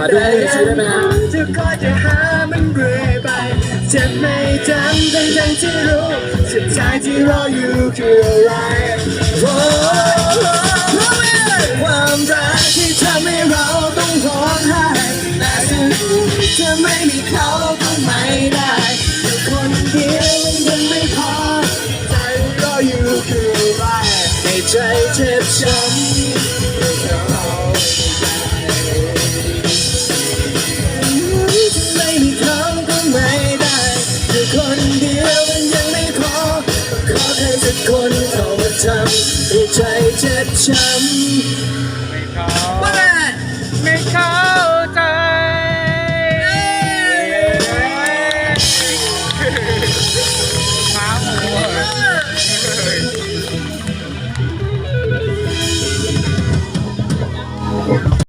อดูให้ชี้ได้ไหมฮะจะคอยจะหามันเรื่อยไปเจ็บไม่จำทั้งทั้งที่รู้สุดท้ายที่รออยู่คืออะไรโอ้ราะไม่ได้ความรักที่ทำให้เราต้องร้องไห้แต่จะรู้จะไม่มีเขาก็ไม่ได้แต่คนเดียวมันยังไม่พอใจรออยู่คืออะไรให้ใจเจ็บช้ำ คนเข้ามาทำให้ใจเจ็บช้ำ